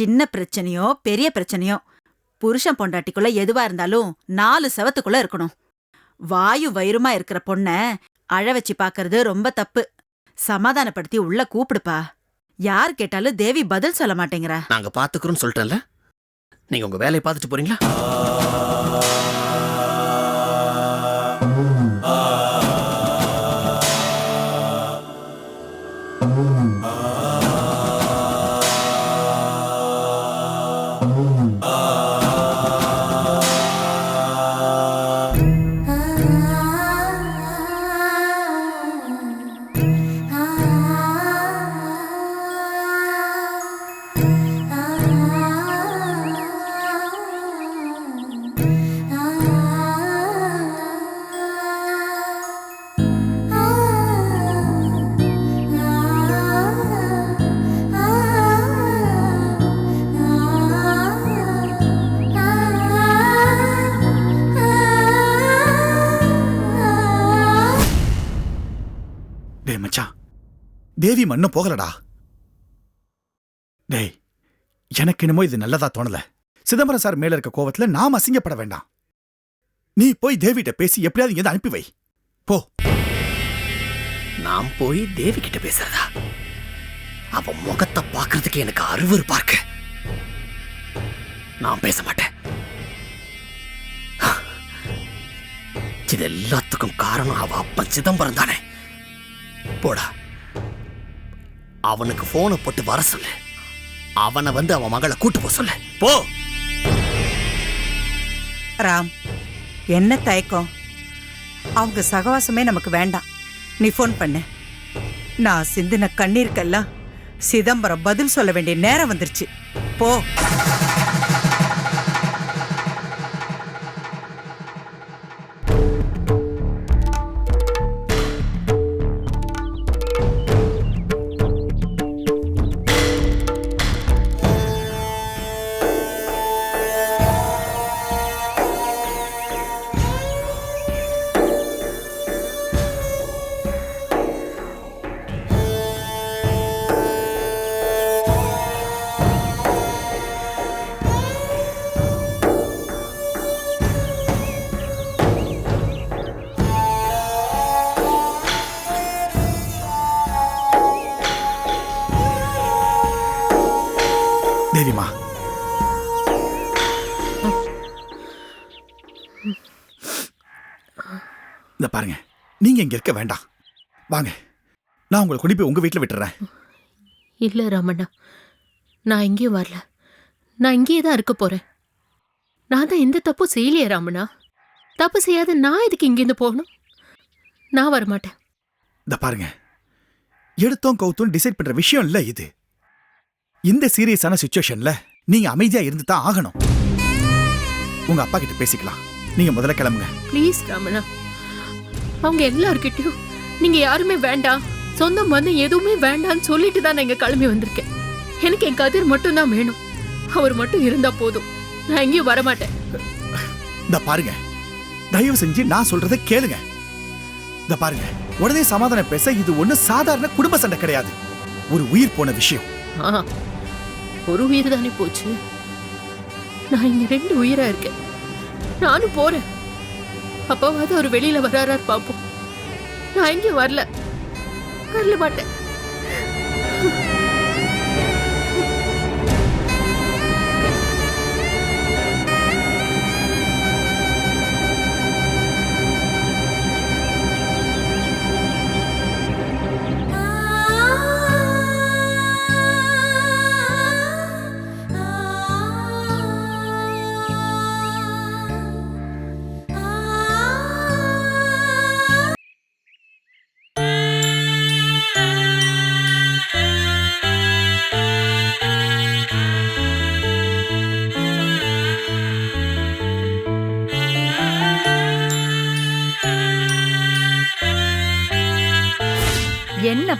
சின்ன பிரச்சனையோ பெரிய பிரச்சனையோ புருஷன் பொண்டாட்டிக்குள்ள எதுவா இருந்தாலும் நாலு செவத்துக்குள்ள இருக்கணும். வாயு வயிறுமா இருக்கிற பொண்ண அழ வச்சு பாக்குறது ரொம்ப தப்பு. சமாதானப்படுத்தி உள்ள கூப்பிடுப்பா. யார் கேட்டாலும் தேவி பதில் சொல்ல மாட்டேங்கிறா. நாங்க பாத்துக்கிறோம்னு சொல்லிட்டேன்ல. நீங்க உங்க வேலையை பார்த்துட்டு போறீங்களா? うん。தேவி மண்ணும் போகலடா. டேய் எனக்கு என்னமோ இது நல்லதா தோணல. சிதம்பரம் சார் மேல இருக்க கோவத்துல நாம் அசிங்கப்பட வேண்டாம். நீ போய் தேவிட்ட பேசி எப்படியாவது இங்க அனுப்பி வை. போ. நான் போய் தேவி கிட்ட பேசுறதா? அவ முகத்தை பார்க்கறதுக்கு எனக்கு அருவரு பார்க்க. நான் பேச மாட்டேன். இது எல்லாத்துக்கும் காரணம் அவ அப்பன் சிதம்பரம் தானே. போடா. அவனுக்கு போனை போட்டு வர சொல்லு. அவனை வந்து அவன் மகளை கூட்டு போக சொல்லு. போ. ராம் என்ன தயக்கம்? அவங்க சகவாசமே நமக்கு வேண்டாம். நீ ஃபோன் பண்ணு. நான் சிந்தின கண்ணீருக்கெல்லாம் சிதம்பரம் பதில் சொல்ல வேண்டிய நேரம் வந்துருச்சு. போ. நீங்க இங்க இருக்க வேண்டாம். வாங்க. நான் உங்களை கொண்டு போய் உங்க வீட்டுல விட்டுறேன். இல்ல ராமண்ணா. நான் எங்கேயும் வரல. நான் இங்கேயே தான் இருக்க போறேன். நான் தான் எந்த தப்பும் செய்யலையே ராமண்ணா. தப்பு செய்யாத நான் எதுக்கு இங்கேருந்து போகணும்? நான் வரமாட்டேன். இந்த பாருங்க. எடுத்தோம் கவுத்தோம் டிசைட் பண்ற விஷயம் இல்ல இது. இந்த சீரியஸான சுச்சுவேஷன்ல நீங்க அமைதியா இருந்து தான் ஆகணும். உங்க அப்பா கிட்ட பேசிக்கலாம். நீங்க முதல்ல கிளம்புங்க. ப்ளீஸ் ராமண்ணா. அவங்க எல்லார்கிட்டயும் நீங்க யாருமே வேண்டாம் சொந்தம் வந்து எதுவுமே வேண்டாம்னு சொல்லிட்டு தான் நான் இங்க கிளம்பி வந்திருக்கேன். எனக்கு என் கதிர் மட்டும் தான் வேணும். அவர் மட்டும் இருந்தா போதும். நான் எங்கேயும் வரமாட்டேன். இந்த பாருங்க. தயவு செஞ்சு நான் சொல்றதை கேளுங்க. இந்த பாருங்க. உடனே சமாதானம் பேச இது ஒண்ணு சாதாரண குடும்ப சண்டை கிடையாது. ஒரு உயிர் போன விஷயம். ஒரு உயிர் தானே போச்சு. நான் இங்க ரெண்டு உயிரா இருக்கேன். நானும் போறேன். அப்பாவாவது அவர் வெளியில வராரார் பாப்போம். நான் எங்கேயும் வரல. வரல மாட்டேன்.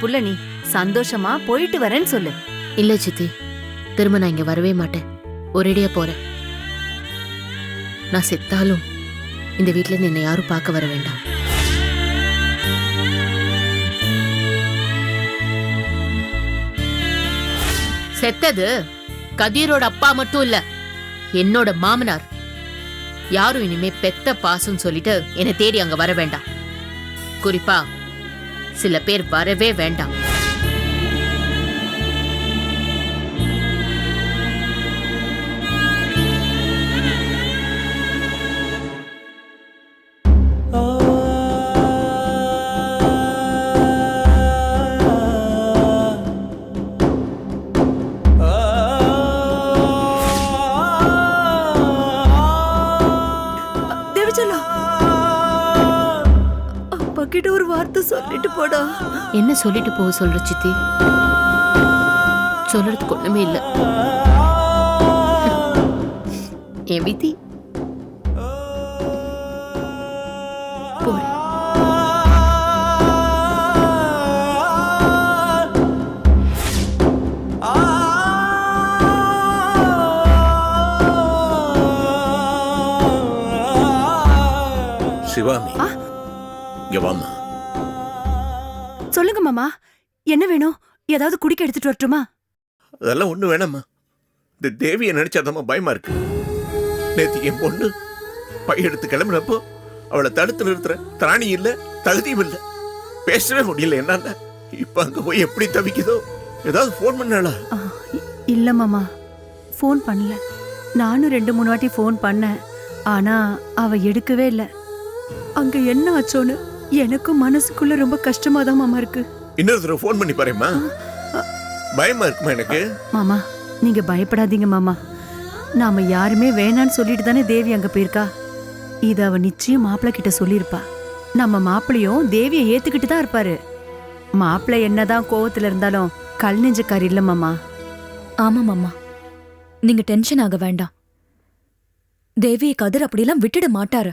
புள்ள நீ. சந்தோஷமா போயிட்டு வரேன்னு சொல்லு. இல்ல சித்தி திரும்ப நான் இங்க வரவே மாட்டேன். ஒரேடியா போறேன். நான் செத்தாலும் இந்த வீட்ல இருந்து என்னை யாரும் பார்க்க வர வேண்டாம். செத்தது கதிரோட அப்பா மட்டும் இல்ல என்னோட மாமனார். யாரும் இனிமே பெத்த பாசம் சொல்லிட்டு என்னை தேடி அங்க வர வேண்டாம். குறிப்பா சில பேர் வரவே வேண்டாம். தேவிச்சலா! கிட்ட ஒரு வார்த்தை சொல்லிட்டு போடா. என்ன சொல்லிட்டு போக சொல்ற சித்தி? சொல்றதுக்கு ஒண்ணுமே இல்ல. என் விதி? வேணும்? ஏதாவது குடிக்க எடுத்துட்டு வரட்டுமா? அதெல்லாம் ஒண்ணு வேணாம்மா. இந்த தேவியை நினைச்சாதம்மா பயமா இருக்கு. நேத்து என் பொண்ணு பை எடுத்து கிளம்பினப்போ அவளை தடுத்து நிறுத்துற திராணி இல்ல தகுதியும் இல்ல. பேசவே முடியல என்னன்னா இப்ப அங்க போய் எப்படி தவிக்குதோ? ஏதாவது ஃபோன் பண்ணாளா? இல்ல மாமா. ஃபோன் பண்ணல. நானும் ரெண்டு மூணு வாட்டி ஃபோன் பண்ணேன். ஆனா அவ எடுக்கவே இல்ல. அங்க என்ன ஆச்சோன்னு எனக்கும் மனசுக்குள்ள ரொம்ப கஷ்டமா தான் மாமா இருக்கு. இன்னொரு தடவை ஃபோன் பண்ணி பாருமா பயமா இருக்குமா எனக்கு? மாமா நீங்க பயப்படாதீங்க மாமா. நாம யாருமே வேணான்னு சொல்லிட்டு தானே தேவி அங்க போயிருக்கா? இத அவ நிச்சயம் மாப்பிள்ளை கிட்ட சொல்லியிருப்பா. நம்ம மாப்பிள்ளையும் தேவியை ஏத்துக்கிட்டு தான் இருப்பாரு. மாப்பிள்ளை என்னதான் கோவத்துல இருந்தாலும் கல் நெஞ்சக்காரி இல்ல மாமா. ஆமாம் அம்மா நீங்க டென்ஷன் ஆக வேண்டாம். தேவியை கதிர் அப்படிலாம் விட்டுட மாட்டாரு.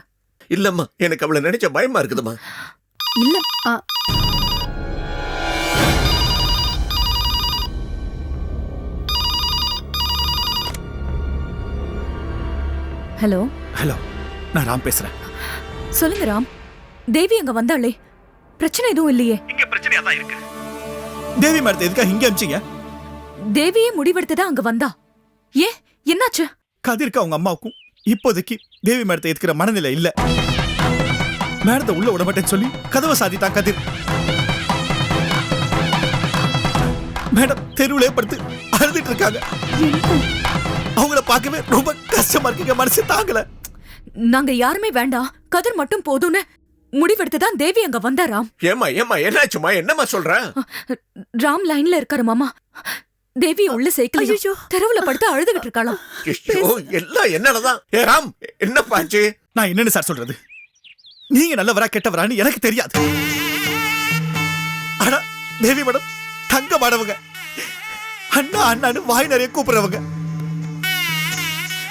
இல்லம்மா எனக்கு அவளை நினைச்ச பயமா இருக்குதுமா இல்ல. ஹலோ. ஹலோ நான் ராம் பேசுறேன். சொல்லுங்க ராம். தேவி அங்க வந்தாளே. பிரச்சனை எதுவும் இல்லையே. இங்க பிரச்சனையா தான் இருக்கு. தேவி மேடத்தை எதுக்காக இங்க அமிச்சிங்க? தேவியே முடிவெடுத்துதான் அங்க வந்தா? ஏன் என்னாச்சு? கதிர்க்கு அவங்க அம்மாவுக்கும் இப்போதைக்கு தேவி மேடத்தை எதுக்கிற மனநிலை இல்ல. மேடத்தை உள்ள விட மாட்டேன்னு சொல்லி கதவை சாதிட்டான் கதிர். மேடம் தெருவிலே படுத்து அழுதுட்டு இருக்காங்க. அவங்கள பார்க்கவே ரொம்ப கஷ்டமா இருக்குங்க மனசு தாங்கல. நாங்க யாருமே வேண்டாம். கதிர் மட்டும் போதும்னு முடிவெடுத்துதான் தேவி அங்க வந்தா ராம். ஏமா ஏமா என்னாச்சுமா என்னம்மா சொல்ற? ராம் லைன்ல இருக்காரு மாமா. தேவி உள்ள சேர்க்கலையோ ஐயையோ. தெருவுல படுத்து அழுதுகிட்டு இருக்காளாம். ஐயோ எல்லாம் என்னாலதான் ஏ ராம் என்னப்பாச்சு நான் என்னன்னு சார் சொல்றது? நீங்க நல்லவரா கெட்டவரான்னு எனக்கு தெரியாது. ஆனா தேவி மேடம் தங்க மாடவங்க. அண்ணா அண்ணான்னு வாய் நிறைய கூப்பிடுறவங்க.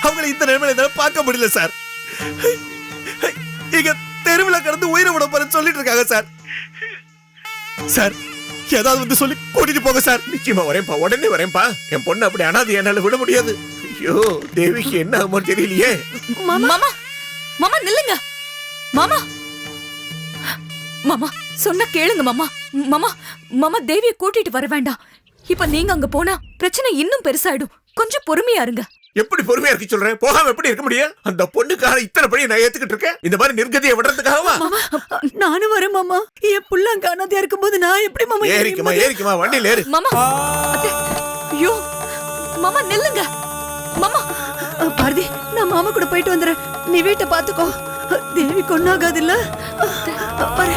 அவங்களை இந்த நிலைமையில என்னால பார்க்க முடியல சார் இங்க தெருவுல கடந்து உயிரை விட போறேன்னு சொல்லிட்டு இருக்காங்க சார் சார் ஏதாவது வந்து சொல்லி கூட்டிட்டு போங்க சார் நிச்சயமா வரேன்ப்பா. உடனே வரேன்ப்பா. என் பொண்ணு அப்படி அனாதை என்னால விட முடியாது. ஐயோ தேவிக்கு என்ன ஆகுமோ தெரியலையே. மாமா. மாமா நில்லுங்க. மாமா. மாமா சொன்ன கேளுங்க மாமா. மாமா மாமா தேவியை கூட்டிட்டு வர வேண்டாம். இப்ப நீங்க அங்க போனா பிரச்சனை இன்னும் பெருசாயிடும். கொஞ்சம் பொறுமையா இருங்க. எப்படி பொறுமையா இருக்க சொல்றேன் போகாம எப்படி இருக்க முடியும்? அந்த பொண்ணுக்காக இத்தனை படி நான் ஏத்துக்கிட்டு இருக்கேன் இந்த மாதிரி நிர்கதியை விடுறதுக்காகவா? நானும் வரேன் மாமா. என் புள்ள அங்க அனாதையா இருக்கும்போது நான் எப்படி மாமா ஏறிக்குமா ஏறிக்குமா வண்டியில ஏறு. மாமா. ஐயோ. மாமா நில்லுங்க. மாமா. பாரதி நான் மாமா கூட போயிட்டு வந்துடுறேன் நீ வீட்டை பாத்துக்கோ தேவி கொன்னாகாதுல்ல. பாரு.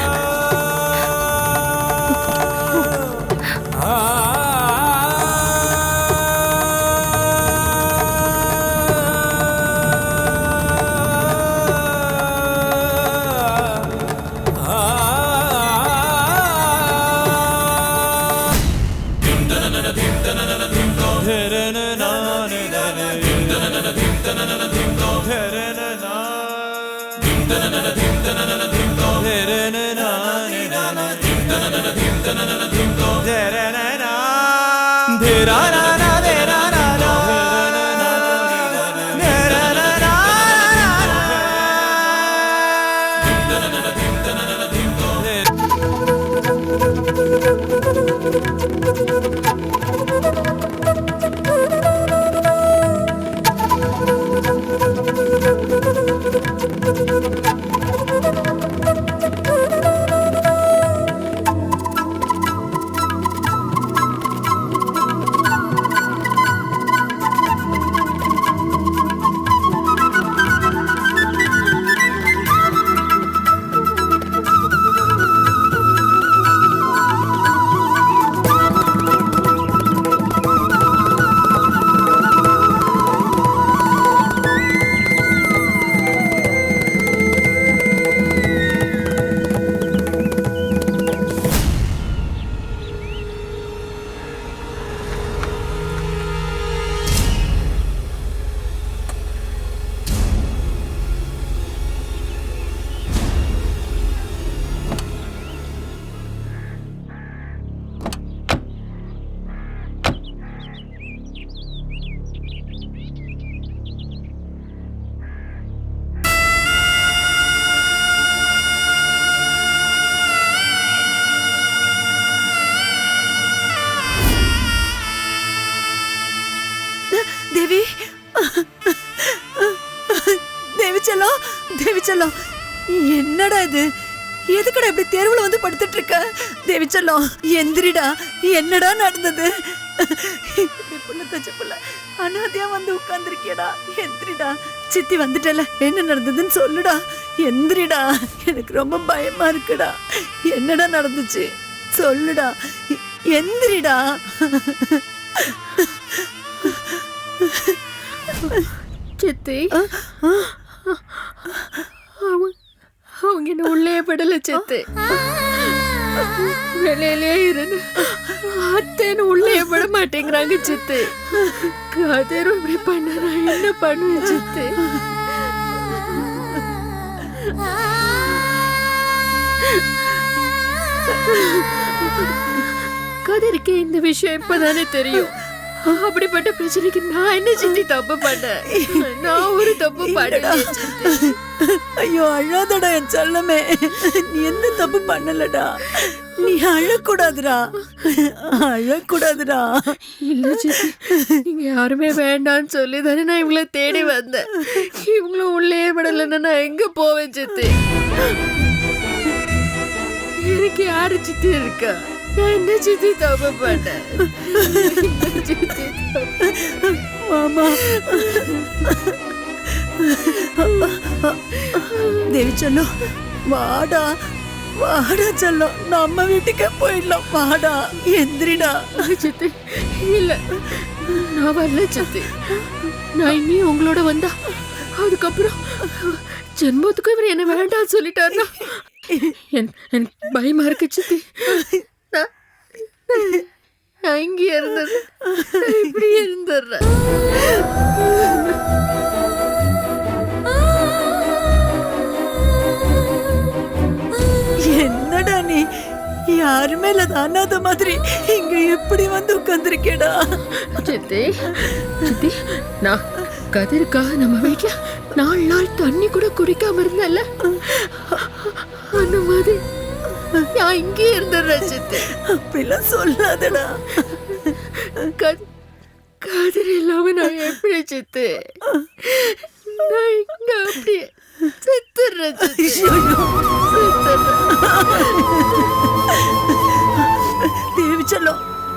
என்னடா இது? எதுக்குடா இப்படி தெருவுல வந்து படுத்துட்டு இருக்க தேவி செல்லம் எந்திரிடா. என்னடா நடந்தது? இப்படி புள்ள தச்ச புள்ள அனாதையா வந்து உட்கார்ந்துருக்கியடா. எந்திரிடா. சித்தி வந்துட்டல என்ன நடந்ததுன்னு சொல்லுடா. எந்திரிடா. எனக்கு ரொம்ப பயமா இருக்குடா. என்னடா நடந்துச்சு? சொல்லுடா. எந்திரிடா. சித்தி. அவங்க அவங்க என்ன உள்ளே படல சித்தி. வெளியிலே இருந்து அத்தேன்னு உள்ளே பட மாட்டேங்கிறாங்க சித்தி. கதிரும் இப்படி பண்ண நான் என்ன பண்ணுவேன் சித்தி? கதிருக்கு இந்த விஷயம் இப்பதானே தெரியும். அப்படிப்பட்ட பிரச்சனைக்கு நான் என்ன சித்தி தப்பு பண்ணேன் நான் ஒரு தப்பு சித்தி. ஐயோ அழாதடா என் செல்லமே. நீ எந்த தப்பு பண்ணலடா. நீ அழக்கூடாதுடா. அழக்கூடாதுடா. இல்ல சித்தி நீங்க யாருமே வேண்டாம்னு சொல்லி தானே நான் இவங்கள தேடி வந்தேன். இவங்களும் உள்ளே விடலைன்னா நான் எங்க போவேன் சித்தி? எனக்கு யாரு சித்தி இருக்கா? நான் என்ன சித்தி தப்பு பண்ணேன்? சித்தி மாமா. தேவி செல்லம் வாடா வாடா செல்லம் நம்ம வீட்டுக்கே போயிடலாம். வாடா எந்திரிடா. சித்தி இல்ல. நான் வரல சித்தி. நான் இனி உங்களோட வந்தா. அதுக்கப்புறம் ஜென்மத்துக்கு இவர் என்ன வேண்டாம்னு சொல்லிட்டாருன்னா. என்- எனக்கு பயமா இருக்கு சித்தி. நான் இங்கே இருந்தது இப்படி இருந்துடுறேன். யாருமே இல்லாத அனாத மாதிரி இங்க எப்படி வந்து உட்கார்ந்துருக்கேடா? சித்தி சித்தி நான் கதிருக்காக நம்ம வீட்டுல நாலு நாள் தண்ணி கூட குடிக்காம இருந்தேன்ல. அந்த மாதிரி நான் இங்கே இருந்துடுறேன் சித்தி. அப்படிலாம் சொல்லாதடா. கத்- கதிர் இல்லாம நான் எப்படி சித்து? நான் இங்க அப்படியே செத்துடுறேன் சித்தி. செத்துடுறேன். தேவி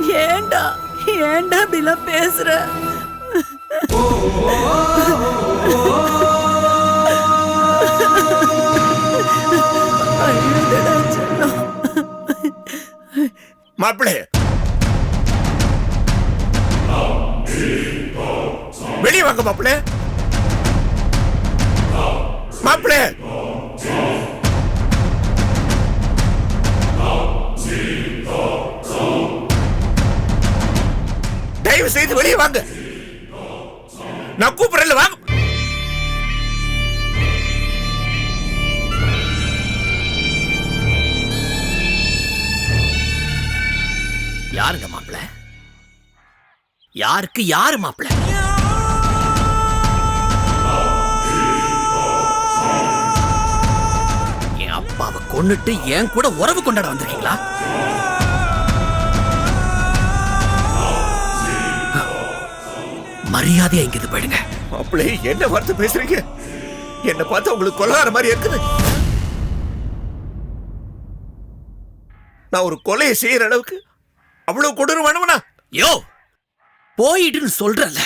ஏண்டா ஏண்டா ஏன்டா இப்படிலாம் பேசுற? மாப்பிளே. வெளியே வாங்க மாப்பிளே. மாப்பிளே. தயவு செய்து வெளியே வாங்க. நான் கூப்பிடல வாங்க. யாருங்க மாப்பிள? யாருக்கு யாரு மாப்பிள? என் அப்பாவை கொன்னுட்டு என் கூட உறவு கொண்டாட வந்திருக்கீங்களா? மரியாதையா இங்கிருந்து போயிடுங்க. மாப்பிளே என்ன வார்த்தை பேசுறீங்க? என்ன பார்த்தா உங்களுக்கு கொலகார மாதிரி இருக்குது. நான் ஒரு கொலையை செய்யற அளவுக்கு அவ்வளவு கொடூரமானவனா யோ போயிடுன்னு சொல்றல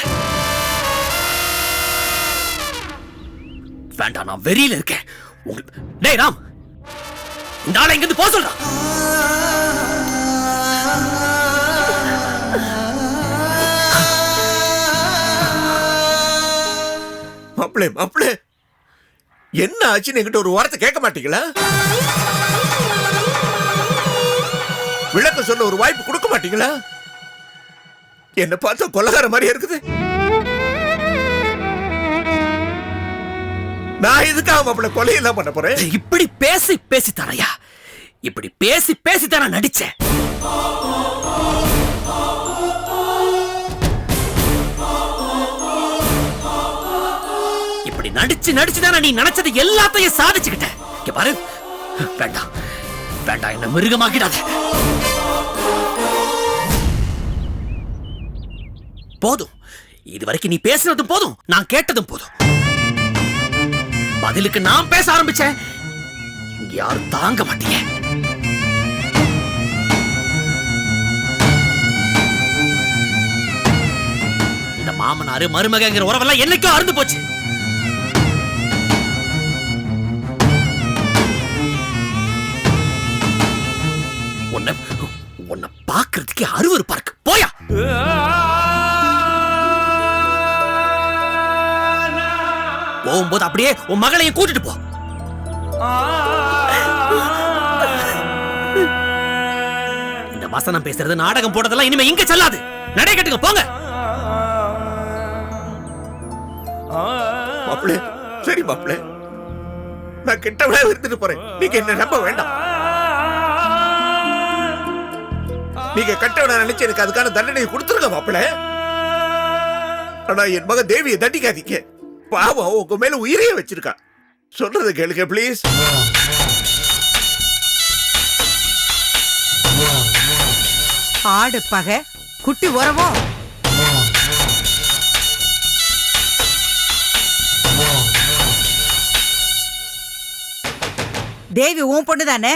வேண்டாம் நான் வெறியில இருக்கேன். உங்களுக்கு டேய் ராம் இந்த ஆளை இங்கிருந்து போக சொல்றான். மாப்பிளே மாப்பிளே. என்ன ஆச்சுன்னு என்கிட்ட ஒரு வார்த்தை கேட்க மாட்டீங்களா? விளக்க சொல்ல ஒரு வாய்ப்பு கொடுக்க மாட்டீங்களா? என்ன பார்த்தா கொலகார மாதிரி இருக்குது. நான் இதுக்காக மாப்பிள கொலையெல்லாம் பண்ண போறேன்? இப்படி பேசி பேசி தரையா இப்படி பேசி பேசி தானே நடிச்சேன். நடிச்சு நடிச்சு தானே நீ நினைச்சது எல்லாத்தையும் சாதிச்சுக்கிட்ட. இங்க பாரு. வேண்டாம். வேண்டாம் என்ன மிருகமாக்கிடாத. போதும். இது வரைக்கும் நீ பேசுனதும் போதும். நான் கேட்டதும் போதும். பதிலுக்கு நான் பேச ஆரம்பிச்சேன். யாரும் தாங்க மாட்டீங்க. இந்த மாமனாரு மருமகங்கிற உறவெல்லாம் என்னைக்கும் அறுந்து போச்சு. பாக்குறதுக்கே அருவருப்பா இருக்கு போயா. போகும்போது அப்படியே உன் மகளையும் கூட்டிட்டு போ. இந்த வசனம் பேசுறது நாடகம் போடுறதெல்லாம் இனிமே இங்க செல்லாது. நடை கட்டுங்க போங்க. மாப்பிளே சரி மாப்பிளே. நான் கெட்டவளா இருந்துட்டு போறேன். நீங்க என்ன நம்ப வேண்டாம். நீங்க கெட்டவனா நினைச்சு எனக்கு அதுக்கான தண்டனையை கொடுத்துருங்க மாப்பிளே ஆனா என் மகன் தேவியை தண்டிக்காதீங்க. பாவம் உங்க மேல உயிரையே வச்சிருக்கா. சொல்றது கேளுங்க ப்ளீஸ் ஆடு பகை குட்டி உறவோ? தேவி உன் பொண்ணு தானே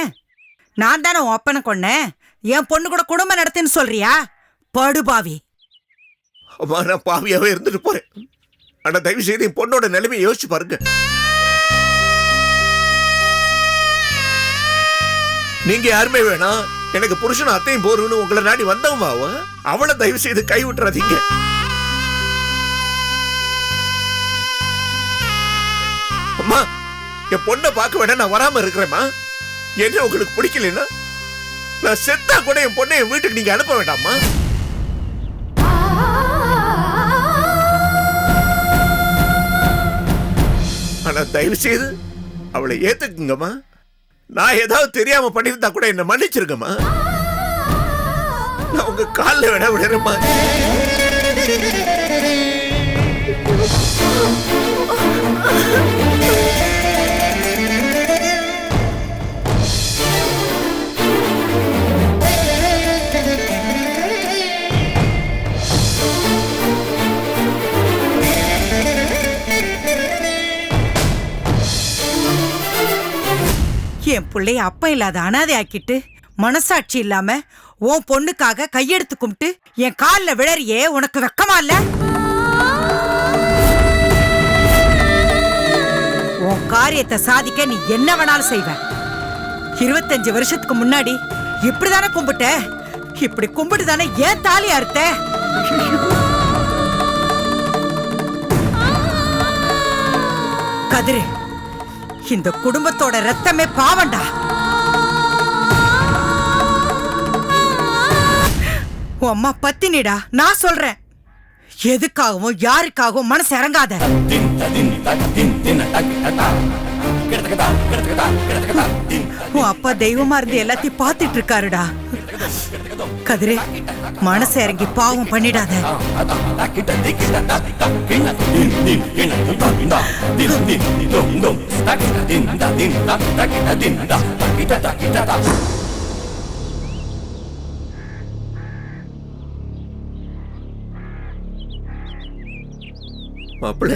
நான் தானே உன் அப்பனை கொன்னேன்? என் பொண்ணு கூட குடும்பம் நடத்தின்னு சொல்றியா? படுபாவி அம்மா நான் பாவியாவே இருந்துட்டு போறேன். ஆனா தயவு செய்து என் பொண்ணோட நிலைமையை யோசிச்சு பாருங்க. நீங்க யாருமே வேணாம் எனக்கு புருஷன் அத்தையும் போறோம்னு உங்களை நாடி வந்தவமா அவளை தயவு செய்து கை விட்டுறாதீங்க அம்மா என் பொண்ணை பார்க்க வேணா நான் வராம இருக்கிறேம்மா. என்ன உங்களுக்கு பிடிக்கலன்னா நான் செத்தா கூட என் பொண்ணை என் வீட்டுக்கு நீங்க அனுப்ப வேண்டாமா? ஆனா தயவு செய்து அவளை ஏத்துக்குங்கம்மா. நான் ஏதாவது தெரியாம பண்ணியிருந்தா கூட என்ன மன்னிச்சிருக்கம்மா நான் உங்க காலில் விட விடுறேம்மா. என் பிள்ளைய அப்ப இல்லாத அனாதை ஆக்கிட்டு மனசாட்சி இல்லாம உன் பொண்ணுக்காக கையெடுத்து கும்பிட்டு என் கால்ல விழறியே உனக்கு வெக்கமா இல்ல? உன் காரியத்தை சாதிக்க நீ என்ன வேணாலும் செய்வ. இருபத்தஞ்சு வருஷத்துக்கு முன்னாடி இப்படிதானே கும்பிட்ட? இப்படி கும்பிட்டு தானே ஏன் தாலி அறுத்த? கதிரு இந்த குடும்பத்தோட ரத்தமே பாவண்டா உன் அம்மா பத்தினிடா நான் சொல்றேன் எதுக்காகவும் யாருக்காகவும் மனசு இறங்காத உன் அப்பா தெய்வமா இருந்து எல்லாத்தையும் பார்த்துட்டு இருக்காருடா கதிரே மனச இறங்கி பாவம் பண்ணிடாத. மாப்பிள்ள